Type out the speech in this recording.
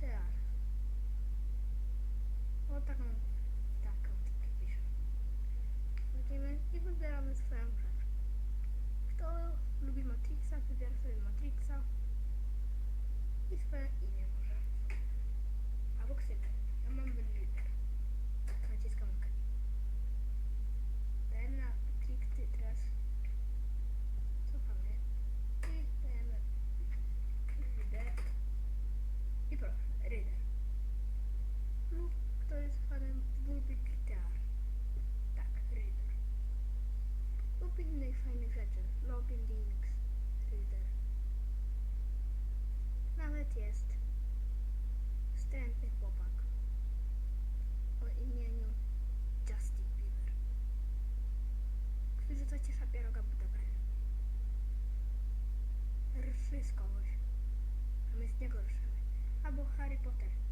是啊。jest wstrętny chłopak o imieniu Justin Bieber, który zaciesza pieroga Budabrem. Rży z kogoś, a my z niego ruszymy. Albo Harry Potter.